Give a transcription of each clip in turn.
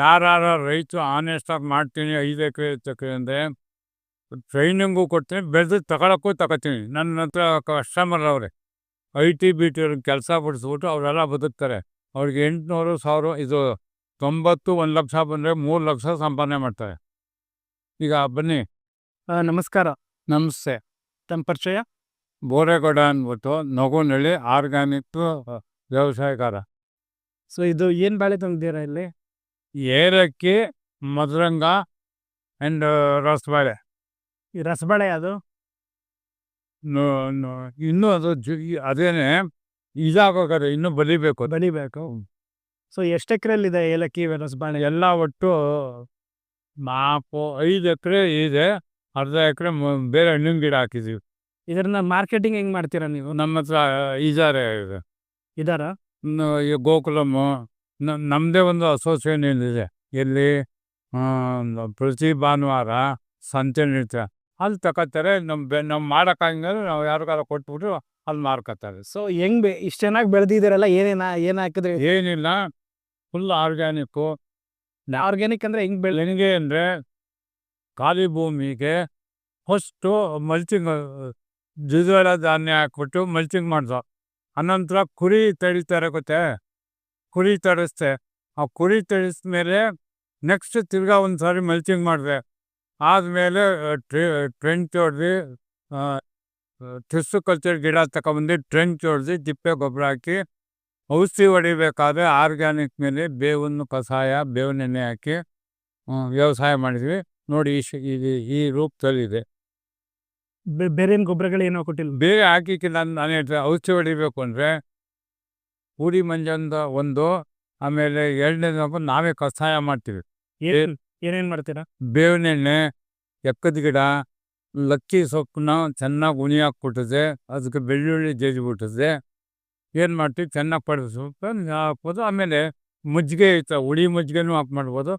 ಯಾರು ರೈತರು ಆನೆಸ್ಟಾಗಿ ಮಾಡ್ತೀನಿ ಐದು ಎಕರೆ ಐದು ಎಕರೆ ಅಂದರೆ ಟ್ರೈನಿಂಗು ಕೊಡ್ತೀನಿ ಬೆಳೆದು ತಗೊಳಕ್ಕೂ ತಗೋತೀನಿ. ನನ್ನ ಹತ್ರ ಕಸ್ಟಮರ್ ಅವರೇ ಐ ಟಿ ಬಿ ಟಿ ಅವ್ರಿಗೆ ಕೆಲಸ ಬಿಡಿಸ್ಬಿಟ್ಟು ಅವರೆಲ್ಲ ಬದುಕ್ತಾರೆ. ಅವ್ರಿಗೆ ಎಂಟುನೂರು ಸಾವಿರ ಇದು ತೊಂಬತ್ತು ಒಂದು ಲಕ್ಷ ಬಂದರೆ ಮೂರು ಲಕ್ಷ ಸಂಪಾದನೆ ಮಾಡ್ತಾರೆ. ಈಗ ಬನ್ನಿ. ನಮಸ್ಕಾರ. ನಮಸ್ತೆ. ತಮ್ಮ ಪರಿಚಯ? ಬೋರೇಗೌಡ ಅಂದ್ಬಿಟ್ಟು ನಗುನಳ್ಳಿ ಆರ್ಗ್ಯಾನಿಕ್ ವ್ಯವಸಾಯಕಾರ ಸೊ ಇದು ಏನು ಬಾಳೆ ತಂದಿದ್ದೀರಾ ಇಲ್ಲಿ? ಏಲಕ್ಕಿ ಮಧುರಂಗ ಆ್ಯಂಡ್ ರಸಬಾಳೆ. ಈ ರಸಬಾಳೆ ಅದು ಇನ್ನೂ ಅದು ಜು ಅದೇನೆ ಇದಾಗೋಗಾರೆ ಇನ್ನೂ ಬಲಿಬೇಕು ಬಲಿಬೇಕು. ಸೊ ಎಷ್ಟು ಎಕರೆಲ್ಲಿದೆ ಏಲಕ್ಕಿ ರಸಬಾಳೆ? ಎಲ್ಲ ಒಟ್ಟು ನಾಲ್ಕು ಐದು ಎಕರೆ ಇದೆ. ಅರ್ಧ ಎಕರೆ ಬೇರೆ ಹಣ್ಣಿನ ಗಿಡ ಹಾಕಿದ್ದೀವಿ ಇದರಿಂದ ಮಾರ್ಕೆಟಿಂಗ್ ಹೆಂಗೆ ಮಾಡ್ತೀರಾ ನೀವು? ನಮ್ಮ ಹತ್ರ ಇದಾರೆ ಇದೆ. ಇದಾರ? ಗೋಕುಲಮ್ಮು ನ- ನಮ್ಮದೇ ಒಂದು ಅಸೋಸಿಯೇಷನ್ ಇದೆ ಎಲ್ಲಿ ಪ್ರತಿ ಭಾನುವಾರ ಸಂತೆ ನಡೀತಾರೆ ಅಲ್ಲಿ ತಗೋತಾರೆ ನಮ್ಮ ಬೆ ನಮ್ಮ ಮಾಡೋಕ್ಕಾಗಿದ್ರೆ ನಾವು ಯಾರಿಗಾರ ಕೊಟ್ಬಿಟ್ಟು ಅಲ್ಲಿ ಮಾರ್ಕೋತಾರೆ. ಸೊ ಹೆಂಗ್ ಬೆ ಇಷ್ಟು ಚೆನ್ನಾಗಿ ಬೆಳೆದಿದ್ದೀರಲ್ಲ ಏನೇನ ಏನು ಹಾಕಿದ್ರೆ? ಏನಿಲ್ಲ ಫುಲ್ ಆರ್ಗ್ಯಾನಿಕ್ಕು ಆರ್ಗ್ಯಾನಿಕ್ ಅಂದರೆ ಹೆಂಗೆ ಬೆಳೆ? ಹೆಂಗೆ ಅಂದರೆ ಖಾಲಿ ಭೂಮಿಗೆ ಫಸ್ಟು ಮಲ್ಚಿಂಗ್ ದ್ವಿದಳ ಧಾನ್ಯ ಹಾಕ್ಬಿಟ್ಟು ಮಲ್ಚಿಂಗ್ ಮಾಡಿದ್ರು ಅನಂತರ ಕುರಿ ತಡಿತಾರೆ ಗೊತ್ತೇ? ಕುರಿ ತರಿಸ್ದೆ. ಆ ಕುರಿ ತಡಿಸ್ಮೇಲೆ ನೆಕ್ಸ್ಟ್ ತಿರ್ಗಾ ಒಂದು ಸಾರಿ ಮಲ್ಚಿಂಗ್ ಮಾಡಿದೆ. ಆದಮೇಲೆ ಟ್ರೆಂಚ್ ಹೊಡೆದು ಟಿಸ್ಸು ಕಲ್ಚರ್ ಗಿಡ ತಗೊಂಬಂದು ಟ್ರೆಂಚ್ ಹೊಡೆದು ತಿಪ್ಪೆ ಗೊಬ್ಬರ ಹಾಕಿ ಔಷಧಿ ಹೊಡಿಬೇಕಾದ್ರೆ ಆರ್ಗ್ಯಾನಿಕ್ ಮೇಲೆ ಬೇವನ್ನು ಕಷಾಯ ಬೇವಿನ ಎಣ್ಣೆ ಹಾಕಿ ವ್ಯವಸಾಯ ಮಾಡಿದ್ವಿ. ನೋಡಿ ಈ ಶ- ಈ- ಈ ರೂಪದಲ್ಲಿದೆ. ಬೇರೆ ಏನು ಗೊಬ್ಬರಗಳು ಏನೋ ಕೊಟ್ಟಿಲ್ಲ? ಬೇರೆ ಹಾಕಿಕ್ಕೆ ನಾನು ನಾನು ಹೇಳ್ತೇನೆ ಔಷಧಿ ಹೊಡಿಬೇಕು ಅಂದರೆ ಪೂರಿ ಮಂಜಂದ ಒಂದು ಆಮೇಲೆ ಎರಡನೇದಪ್ಪ ನಾವೇ ಕಷಾಯ ಮಾಡ್ತೀವಿ. ಏನ್ ಏನೇನ್ ಮಾಡ್ತೀರಾ? ಬೇವಿನ ಎಣ್ಣೆ ಎಕ್ಕದ ಗಿಡ ಲಕ್ಕಿ ಸೊಪ್ಪನ್ನ ಚೆನ್ನಾಗಿ ಉಣಿ ಹಾಕ್ಬಿಟ್ಟಿದೆ ಅದಕ್ಕೆ ಬೆಳ್ಳುಳ್ಳಿ ಜಜ್ಜಿಬಿಟ್ಟಿದೆ ಏನು ಮಾಡ್ತೀವಿ? ಚೆನ್ನಾಗಿ ಪಡಿಸ್ಬಿಟ್ಟು ಹಾಕ್ಬೋದು. ಆಮೇಲೆ ಮಜ್ಜಿಗೆ ಐತೆ ಹುಳಿ ಮಜ್ಜಿಗೆನೂ ಹಾಕಿ ಮಾಡ್ಬೋದು.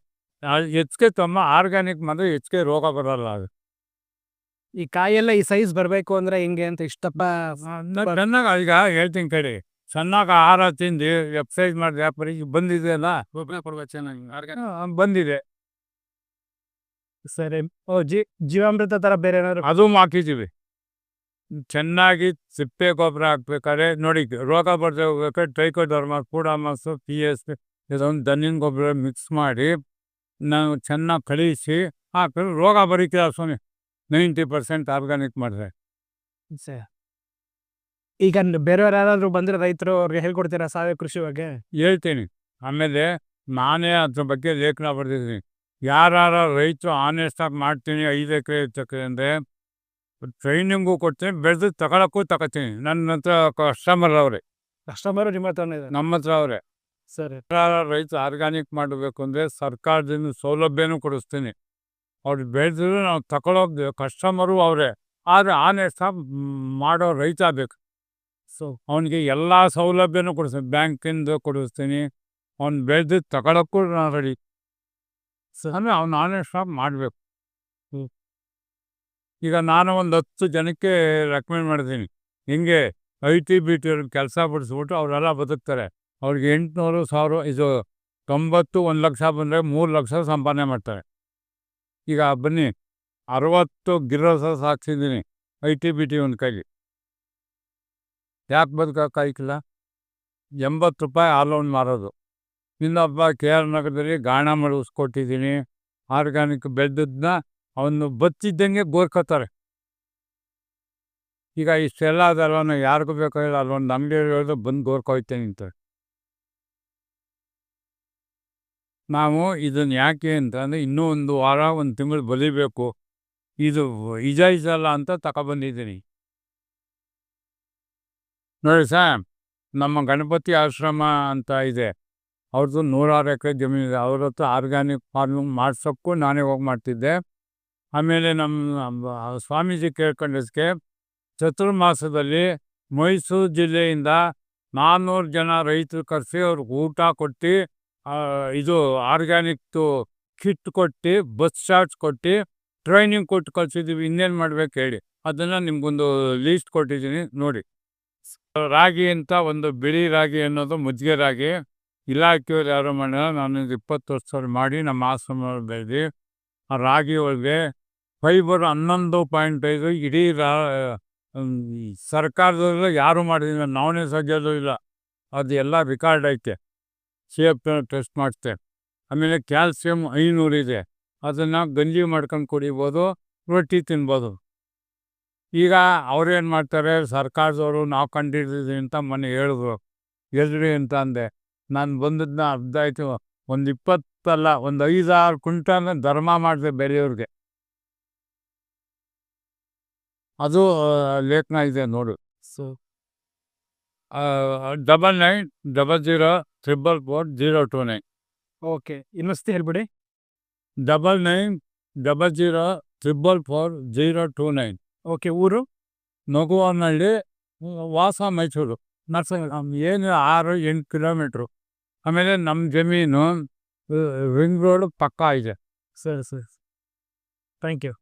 ಹೆಚ್ಚಿಗೆ ತಮ್ಮ ಆರ್ಗ್ಯಾನಿಕ್ ಮಾಡಿದ್ರೆ ಹೆಚ್ಚಿಗೆ ರೋಗ ಬರಲ್ಲ ಅದು. ಈ ಕಾಯೆಲ್ಲ ಈ ಸೈಜ್ ಬರಬೇಕು ಅಂದರೆ ಹಿಂಗೆ ಅಂತ ಇಷ್ಟಪ್ಪ ಚೆನ್ನಾಗಿ ಈಗ ಹೇಳ್ತೀನಿ ಕಡೆ ಚೆನ್ನಾಗಿ ಆಹಾರ ತಿಂದು ಎಕ್ಸಸೈಸ್ ಮಾಡಿ ವ್ಯಾಪಾರಿ ಬಂದಿದೆ ಅಲ್ಲ? ಚೆನ್ನಾಗಿ ಬಂದಿದೆ. ಸರಿ. ಓ ಜಿ ಜೀವಾಮೃತ ತರ ಬೇರೆ ಏನಾದ್ರು ಅದು ಹಾಕಿದ್ದೀವಿ. ಚೆನ್ನಾಗಿ ಸಿಪ್ಪೆ ಗೊಬ್ಬರ ಹಾಕ್ಬೇಕಾದ್ರೆ ನೋಡಿ ರೋಗ ಬರ್ದೆ ಹೋಗ್ಬೇಕಾದ್ರೆ ಟ್ರೈಕೋಡರ್ಮ ಕೂಡಾಮಸು ಪಿ ಎಸ್ ಇದೊಂದು ದನಿನ ಗೊಬ್ಬರ ಮಿಕ್ಸ್ ಮಾಡಿ ನಾವು ಚೆನ್ನಾಗಿ ಕಳಿಸಿ ಹಾಕಿದ್ರೆ ರೋಗ ಬರೀತಿಲ್ಲ ಸ್ವಾಮಿ ನೈಂಟಿ ಪರ್ಸೆಂಟ್ ಆರ್ಗ್ಯಾನಿಕ್ ಮಾಡಿದ್ರೆ ಸ- ಈಗ ಬೇರೆಯವ್ರು ಯಾರಾದ್ರೂ ಬಂದ್ರೆ ರೈತರು ಅವ್ರಿಗೆ ಹೇಳ್ಕೊಡ್ತೀರಾ ಸಾವಯವ ಕೃಷಿ ಬಗ್ಗೆ? ಹೇಳ್ತೀನಿ. ಆಮೇಲೆ ನಾನೇ ಅದ್ರ ಬಗ್ಗೆ ಲೇಖನ ಬರೆದಿದ್ದೀನಿ. ಯಾರು ರೈತರು ಆನೆಸ್ಟಾಗಿ ಮಾಡ್ತೀನಿ ಐದು ಎಕರೆ ಎಕರೆ ಅಂದರೆ ಟ್ರೈನಿಂಗು ಕೊಡ್ತೀನಿ ಬೆಳೆದು ತಗೊಳಕ್ಕೂ ತಗೋತೀನಿ. ನನ್ನ ಹತ್ರ ಕಸ್ಟಮರ್ ಅವರೇ. ಕಸ್ಟಮರ್ ನಿಮ್ಮ ಹತ್ರ ನಮ್ಮ ಹತ್ರ ಅವರೇ. ಸರಿ. ರೈತ ಆರ್ಗ್ಯಾನಿಕ್ ಮಾಡಬೇಕು ಅಂದರೆ ಸರ್ಕಾರದಿಂದ ಸೌಲಭ್ಯನೂ ಕೊಡಿಸ್ತೀನಿ. ಅವ್ರು ಬೆಳೆದ್ರು ನಾವು ತಗೊಳೋದು ಕಸ್ಟಮರು ಅವರೇ. ಆದರೆ ಆನೆಸ್ಟಾಗಿ ಮಾಡೋ ರೈತ ಬೇಕು ಸೊ ಅವನಿಗೆ ಎಲ್ಲ ಸೌಲಭ್ಯನೂ ಕೊಡಿಸ್ತೀನಿ ಬ್ಯಾಂಕಿಂದ ಕೊಡಿಸ್ತೀನಿ. ಅವ್ನು ಬೆಳೆದು ತಗೊಳಕ್ಕೂ ನಾನು ರೆಡಿ ಸ- ಅಂದರೆ ಅವ್ನು ಶಾಪ್ ಮಾಡಬೇಕು. ಈಗ ನಾನು ಒಂದು ಹತ್ತು ಜನಕ್ಕೆ ರೆಕಮೆಂಡ್ ಮಾಡಿದ್ದೀನಿ ಹಿಂಗೆ ಐ ಟಿ ಬಿ ಟಿ ಅವ್ರಿಗೆ ಕೆಲಸ ಬಿಡಿಸ್ಬಿಟ್ಟು ಅವರೆಲ್ಲ ಬದುಕ್ತಾರೆ. ಅವ್ರಿಗೆ ಎಂಟುನೂರು ಸಾವಿರ ಇದು ತೊಂಬತ್ತು ಒಂದು ಲಕ್ಷ ಬಂದರೆ ಮೂರು ಲಕ್ಷ ಸಂಪಾದನೆ ಮಾಡ್ತಾರೆ. ಈಗ ಬನ್ನಿ ಅರವತ್ತು ಗಿರಸ ಸಾಕ್ಸಿದ್ದೀನಿ ಐ ಟಿ ಬಿ ಟಿ ಒಂದು ಕೈಲಿ ಯಾಕೆ ಬದುಕೋಕ್ಕಾಯ್ಕಿಲ್ಲ ಎಂಬತ್ತು ರೂಪಾಯಿ ಹಾಲೋನ್ ಮಾರೋದು. ಇನ್ನೊಬ್ಬ ಕೆ ಆರ್ ನಗರದಲ್ಲಿ ಗಾಣ ಮಾಡಿಸ್ಕೊಟ್ಟಿದ್ದೀನಿ ಆರ್ಗ್ಯಾನಿಕ್ ಬೆದ್ದಿದ್ನ ಅವನು ಬತ್ತಿದ್ದಂಗೆ ಗೋರ್ಕೋತಾರೆ. ಈಗ ಇಷ್ಟೆಲ್ಲ ಅದಲ್ಲ ಯಾರಿಗೂ ಬೇಕಾಗಿಲ್ಲ ಅಲ್ಲೊಂದು ಅಂಗಡಿ ಹೇಳಿದ್ರೆ ಬಂದು ಗೋರ್ಕೋಯ್ತೇನೆ ಅಂತ. ನಾವು ಇದನ್ನು ಯಾಕೆ ಅಂತಂದರೆ ಇನ್ನೂ ಒಂದು ವಾರ, ಒಂದು ತಿಂಗಳು ಬಲಿಬೇಕು. ಇದು ಇಜ ಇಜಲ್ಲ ಅಂತ ತಗೊಬಂದಿದ್ದೀನಿ ನೋಡಿ ಸರ್, ನಮ್ಮ ಗಣಪತಿ ಆಶ್ರಮ ಅಂತ ಇದೆ. ಅವ್ರದ್ದು ನೂರಾರು ಎಕರೆ ಜಮೀನಿದೆ ಅವ್ರ ಹತ್ರ ಆರ್ಗ್ಯಾನಿಕ್ ಫಾರ್ಮಿಂಗ್ ಮಾಡ್ಸೋಕ್ಕೂ ನಾನೇ ಹೋಗಿ ಮಾಡ್ತಿದ್ದೆ. ಆಮೇಲೆ ನಮ್ಮ ಸ್ವಾಮೀಜಿ ಕೇಳ್ಕೊಂಡದಕ್ಕೆ ಚತುರ್ಮಾಸದಲ್ಲಿ ಮೈಸೂರು ಜಿಲ್ಲೆಯಿಂದ ನಾನ್ನೂರು ಜನ ರೈತರು ಕರೆಸಿ ಅವ್ರಿಗೆ ಊಟ ಕೊಟ್ಟು ಇದು ಆರ್ಗ್ಯಾನಿಕ್ದು ಕಿಟ್ ಕೊಟ್ಟು, ಬಸ್ ಚಾರ್ಜ್ ಕೊಟ್ಟು, ಟ್ರೈನಿಂಗ್ ಕೊಟ್ಟು ಕಳಿಸಿದ್ದೀವಿ ಇನ್ನೇನು ಮಾಡ್ಬೇಕು ಹೇಳಿ. ಅದನ್ನು ನಿಮಗೊಂದು ಲೀಸ್ಟ್ ಕೊಟ್ಟಿದ್ದೀನಿ. ನೋಡಿ. ರಾಗಿ ಅಂತ ಒಂದು ಬಿಳಿ ರಾಗಿ ಅನ್ನೋದು ಮಜ್ಜಿಗೆ ರಾಗಿ. ಇಲಾಖೆಯವ್ರು ಯಾರು ಮಾಡಿಲ್ಲ ನಾನು ಇಪ್ಪತ್ತು ವರ್ಷದಲ್ಲಿ ಮಾಡಿ ನಮ್ಮ ಆಶ್ರಮ ಬೆಳೆದು ಆ ರಾಗಿ ಒಳಗೆ ಫೈಬರ್ ಹನ್ನೊಂದು ಪಾಯಿಂಟ್ ಐದು ಇಡೀ ರಾ ಸರ್ಕಾರದಲ್ಲೂ ಯಾರು ಮಾಡಿದಿಲ್ಲ ನಾವೇ ಸಜ್ಜೋದು ಇಲ್ಲ. ಅದು ಎಲ್ಲ ರಿಕಾರ್ಡ್ ಐತೆ. ಸಿ ಎಫ್ ಟೆಸ್ಟ್ ಮಾಡಿಸ್ತೆ ಆಮೇಲೆ ಕ್ಯಾಲ್ಸಿಯಂ ಇದೆ. ಅದನ್ನು ಗಂಜಿ ಮಾಡ್ಕೊಂಡು ಕುಡಿಬೋದು, ರೊಟ್ಟಿ ತಿನ್ಬೋದು. ಈಗ ಅವ್ರೇನು ಮಾಡ್ತಾರೆ ಸರ್ಕಾರದವರು ನಾವು ಕಂಡಿದ್ದೀವಿ ಅಂತ ಮೊನ್ನೆ ಹೇಳಿದ್ರು. ಎಲ್ರಿ ಅಂತ ಅಂದೆ. ನಾನು ಬಂದಿದ್ನ ಅರ್ಧ ಆಯಿತು. ಒಂದು ಇಪ್ಪತ್ತಲ್ಲ ಒಂದು ಐದಾರು ಕ್ವಿಂಟಲ್ ಧರ್ಮ ಮಾಡಿದೆ ಬೇರೆಯವ್ರಿಗೆ. ಅದು ಲೇಖನ ಇದೆ ನೋಡು. So double nine double zero triple four zero two nine. Okay. ಇನ್ನೊಸ್ತಿ ಹೇಳ್ಬಿಡಿ. Double nine double zero triple four zero two nine. Okay, ಊರು? ನಗುವನಹಳ್ಳಿ ವಾಸ ಮೈಸೂರು ನರ್ಸಂಗ್ ಏನು ಆರು, ಎಂಟು ಕಿಲೋಮೀಟ್ರು. ಆಮೇಲೆ ನಮ್ಮ ಜಮೀನು ರಿಂಗ್ ರೋಡ್ ಪಕ್ಕ ಇದೆ. ಸರಿ ಸರಿ. Thank you.